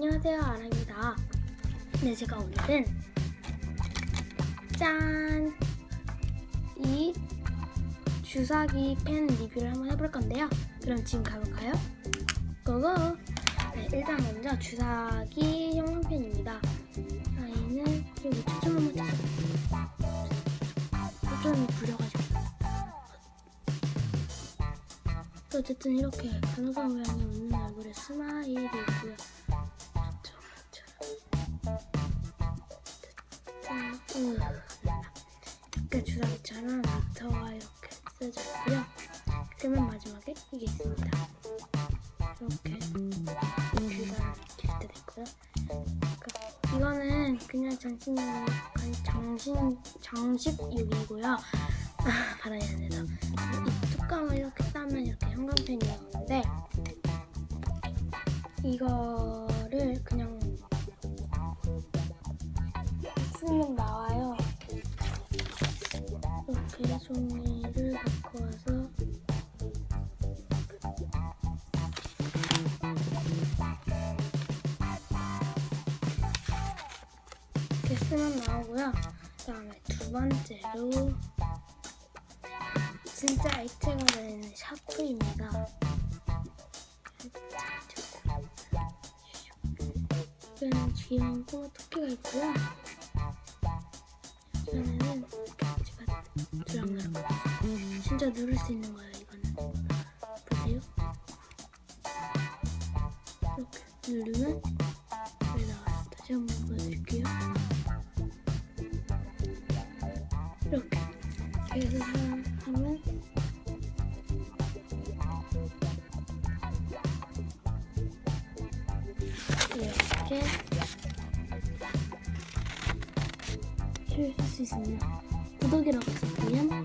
안녕하세요 아랑입니다 네 제가 오늘은 짠! 이 주사기 펜 리뷰를 한번 해볼 건데요 그럼 지금 가볼까요? 고고! 네, 일단 먼저 주사기 형광펜입니다 아이는 여기 초점 한번 쳐서 초점이 부려가지고 어쨌든 이렇게 간호사 모양의 웃는 얼굴에 스마일이 있고요. 이렇게 주사기처럼 미터가 이렇게 쓰여져 있고요. 그러면 마지막에 이게 있습니다. 이렇게 주사를 때 됐고요. 그러니까 이거는 그냥 장식 장식 장식용이고요. 아, 받아야 돼서 이 뚜껑을 이렇게 따면 이렇게 형광펜이 나오는데 이거를 그냥 쓰면 나와 요. 이렇게 종이를 갖고 와서 이렇게 쓰면 나오고요. 그 다음에 두 번째로 진짜 액체가 되는 샤프입니다. 여기는 귀여운 토끼가 있고요. 진짜 누를 수 있는 거예요. 이거는 보세요. 이렇게 누르면 여기 나와요. 다시 한번 보여드릴게요. 이렇게 계속 하면 이렇게 줄수 있습니다. 구독이라고 쓰면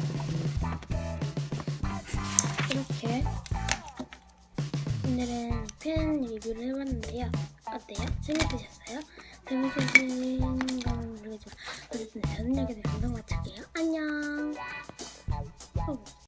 오늘은 팬 리뷰를 해봤는데요. 어때요? 재밌으셨어요? 재밌으신 건 모르겠지만 어쨌든 저는 여기서 방송 마칠게요. 안녕. 어.